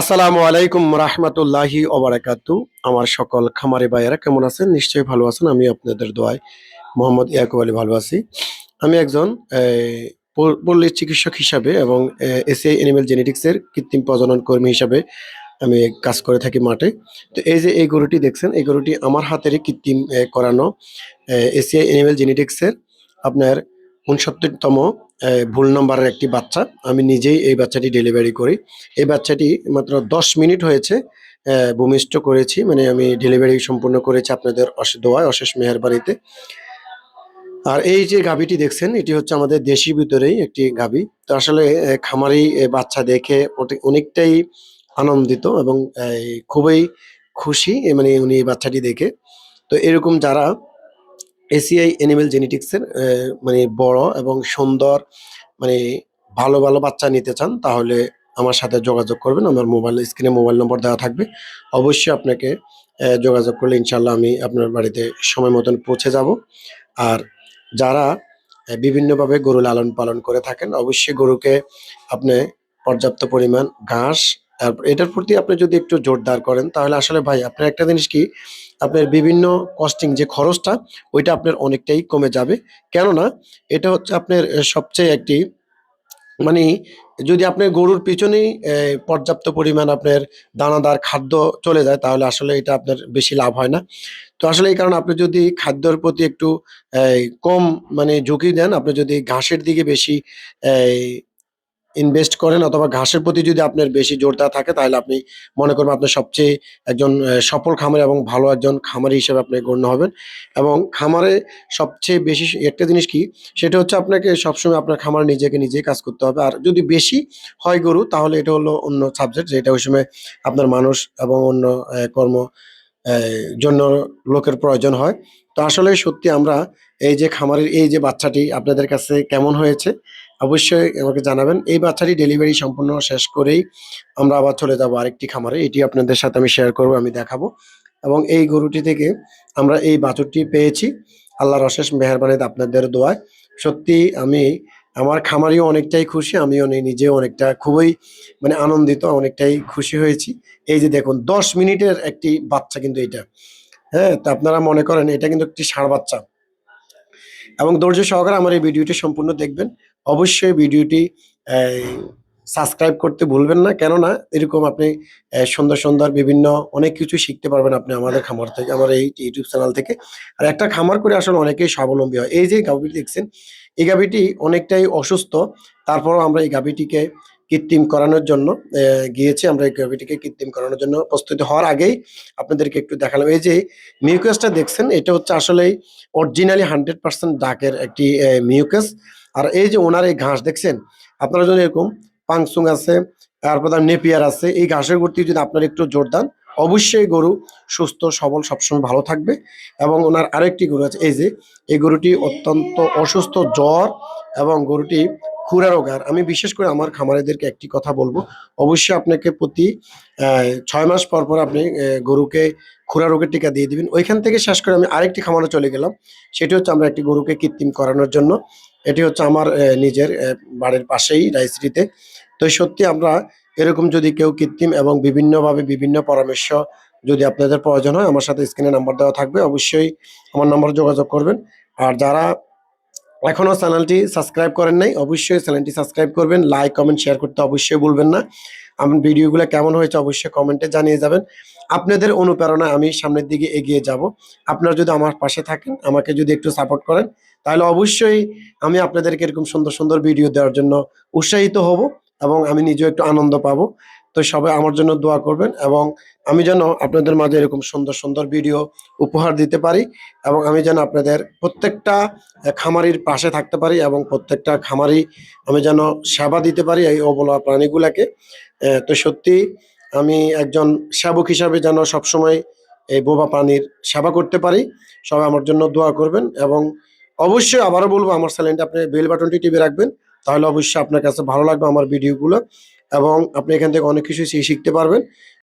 আসসালামু আলাইকুম রহমতুল্লাহি ওবারাকাতু আমার সকল খামারে ভাইয়েরা কেমন আছেন? নিশ্চয়ই ভালো আছেন। আমি আপনাদের দোয়ায় মোহাম্মদ ইয়াকুব আলী ভালো আছি। আমি একজন পল্লী চিকিৎসক হিসাবে এবং এসিআই এনিম্যাল জেনেটিক্সের কৃত্রিম প্রজনন কর্মী হিসাবে আমি কাজ করে থাকি মাঠে। তো এই যে এই গরুটি দেখছেন, এই গরুটি আমার হাতেরই কৃত্রিম করানো এসিআই এনিম্যাল জেনেটিক্সের আপনার উনসত্তরতম ভুল নম্বরের একটি বাচ্চা। আমি নিজেই এই বাচ্চাটি ডেলিভারি করি। এই বাচ্চাটি মাত্র দশ মিনিট হয়েছে ভূমিষ্ঠ করেছি। মানে আমি ডেলিভারি সম্পূর্ণ করেছি আপনাদের দোয়ায় অশেষ মেহেরবাড়িতে আর এই যে গাভীটি দেখছেন, এটি হচ্ছে আমাদের দেশি ভিতরেই একটি গাভী। তো আসলে খামারি বাচ্চা দেখে অনেকটাই আনন্দিত এবং খুবই খুশি মানে উনি এই বাচ্চাটি দেখে। তো এরকম যারা এসিআই এনিমেল জেনেটিক্সের মানে বড় এবং সুন্দর মানে ভালো ভালো বাচ্চা নিতে চান, তাহলে আমার সাথে যোগাযোগ করবেন। আমার মোবাইল স্ক্রিনে মোবাইল নম্বর দেওয়া থাকবে। অবশ্যই আপনাকে যোগাযোগ করলে ইনশাল্লাহ আমি আপনার বাড়িতে সময় মতন পৌঁছে যাব। আর যারা বিভিন্নভাবে গরু লালন পালন করে থাকেন, অবশ্যই গরুকে আপনি পর্যাপ্ত পরিমাণ ঘাস এটার প্রতি আপনি যদি একটু জোরদার করেন, তাহলে আসলে ভাই আপনার একটা জিনিস কি? আপনার বিভিন্ন কস্টিং যে খরচটা, ওইটা আপনার অনেকটাই কমে যাবে। কেননা এটা হচ্ছে আপনার সবচেয়ে একটি মানে যদি আপনার গরুর পিছনেই পর্যাপ্ত পরিমাণ আপনার দানাদার খাদ্য চলে যায়, তাহলে আসলে এটা আপনার বেশি লাভ হয় না। তো আসলে এই কারণে আপনি যদি খাদ্যর প্রতি একটু কম মানে ঝুঁকি দেন, আপনি যদি ঘাসের দিকে বেশি ইনভেস্ট করেন অথবা ঘাসের প্রতি যদি আপনার বেশি জোরদার থাকে, তাহলে আপনি মনে করবেন আপনার সবচেয়ে একজন সফল খামারি এবং ভালো একজন খামারি হিসেবে আপনি গণ্য হবেন। এবং খামারে সবচেয়ে বেশি একটা জিনিস কি? সেটা হচ্ছে আপনাকে সবসময় আপনার খামার নিজেকে নিজেই কাজ করতে হবে। আর যদি বেশি হয় গরু, তাহলে এটা হলো অন্য সাবজেক্ট যেটা ওই সময় আপনার মানুষ এবং অন্য কর্ম জন্য লোকের প্রয়োজন হয়। তো আসলে সত্যি আমরা এই যে খামারের এই যে বাচ্চাটি আপনাদের কাছে কেমন হয়েছে, অবশ্যই আমাকে জানাবেন। এই বাচ্চাটি ডেলিভারি সম্পূর্ণ শেষ করেই আমরা আবার চলে যাব আরেকটি খামারে। এটি আপনাদের সাথে আমি শেয়ার করব, আমি দেখাবো। এবং এই গরুটি থেকে আমরা এই বাছুরটি পেয়েছি। আল্লাহর অশেষ মেহরবানিতে আপনাদের দোয়ায়। সত্যি আমি আমার খামারিও অনেকটাই খুশি আমি নি- নিজেও অনেকটা খুবই মানে আনন্দিত, অনেকটাই খুশি হয়েছি। এই যে দেখুন, দশ মিনিটের একটি বাচ্চা কিন্তু এটা। হ্যাঁ তা আপনারা মনে করেন এটা কিন্তু একটি ষাঁড় বাচ্চা। এবং ধৈর্য সহকারে আমার এই ভিডিওটি সম্পূর্ণ দেখবেন। অবশ্যই ভিডিওটি সাবস্ক্রাইব করতে ভুলবেন না। কেননা, এরকম আপনি সুন্দর সুন্দর বিভিন্ন অনেক কিছু শিখতে পারবেন আপনি আমাদের খামার থেকে, আমার এই ইউটিউব চ্যানেল থেকে। আর একটা খামার করে আসলে অনেকেই স্বাবলম্বী হয়। এই যে গাভীটি দেখছেন এই গাভীটি অনেকটাই অসুস্থ। তারপরও আমরা এই গাভীটিকে কৃত্রিম করানোর জন্য গিয়েছি। আমরা এই গাভীটিকে কৃত্রিম করানোর জন্য প্রস্তুতি হওয়ার আগেই আপনাদেরকে একটু দেখালাম। এই যে মিউকাসটা দেখছেন, এটা হচ্ছে আসলেই অরিজিনালি হান্ড্রেড পার্সেন্ট ডাকের একটি মিউকাস। আর এই যে ওনার এই ঘাস দেখছেন, আপনারা যদি এরকম পাংসুং আছে, তারপর নেপিয়ার আছে, এই ঘাসের প্রতি যদি আপনারা একটু জোর দেন অবশ্যই গরু সুস্থ, সবল সবসময় ভালো থাকবে। এবং ওনার আরেকটি গরু আছে, এই যে, এই গরুটি অত্যন্ত অসুস্থ, জ্বর এবং গরুটি খুরা রোগার আমি বিশেষ করে আমার খামারিদেরকে একটি কথা বলব, অবশ্যই আপনাকে প্রতি ছয় মাস পর পর আপনি গরুকে খুরা রোগের টিকা দিয়ে দিবেন। ওইখান থেকে শেষ করে আমি আরেকটি খামারে চলে গেলাম, সেটি হচ্ছে আমরা একটি গরুকে কৃত্রিম করানোর জন্য। এটি হচ্ছে আমার নিজের বাড়ির পাশেই রাইসরিতে তো সত্যি আমরা এরকম যদি কেউ কৃত্রিম এবং বিভিন্নভাবে বিভিন্ন পরামর্শ যদি আপনাদের প্রয়োজন হয়, আমার সাথে স্ক্রিনে নাম্বার দেওয়া থাকবে, অবশ্যই আমার নম্বরে যোগাযোগ করবেন। আর যারা এখনও চ্যানেলটি সাবস্ক্রাইব করেন নাই, অবশ্যই চ্যানেলটি সাবস্ক্রাইব করবেন, লাইক, কমেন্ট, শেয়ার করতে অবশ্যই ভুলবেন না। আমার ভিডিওগুলো কেমন হয়েছে অবশ্যই কমেন্টে জানিয়ে যাবেন। আপনাদের অনুপ্রেরণায় আমি সামনের দিকে এগিয়ে যাব। আপনারা যদি আমার পাশে থাকেন, আমাকে যদি একটু সাপোর্ট করেন, তাহলে অবশ্যই আমি আপনাদেরকে এরকম সুন্দর সুন্দর ভিডিও দেওয়ার জন্য উৎসাহিত হব। এবং আমি নিজেও একটু আনন্দ পাবো। তো সবাই আমার জন্য দোয়া করবেন এবং আমি যেন আপনাদের মাঝে এরকম সুন্দর সুন্দর ভিডিও উপহার দিতে পারি এবং আমি যেন আপনাদের প্রত্যেকটা খামারির পাশে থাকতে পারি এবং প্রত্যেকটা খামারি আমি যেন সেবা দিতে পারি এই অবলা প্রাণীগুলাকে। তো সত্যি আমি একজন সেবক হিসাবে যেন সবসময় এই বোবা প্রাণীর সেবা করতে পারি। সবাই আমার জন্য দোয়া করবেন এবং অবশ্যই আবারও বলব, আমার চ্যানেলটা আপনি বেল বাটনটি টিপে রাখবেন। তাহলে অবশ্যই আপনার কাছে ভালো লাগবে আমার ভিডিওগুলো এবং আপনি এখান থেকে অনেক কিছু শিখতে পারবেন।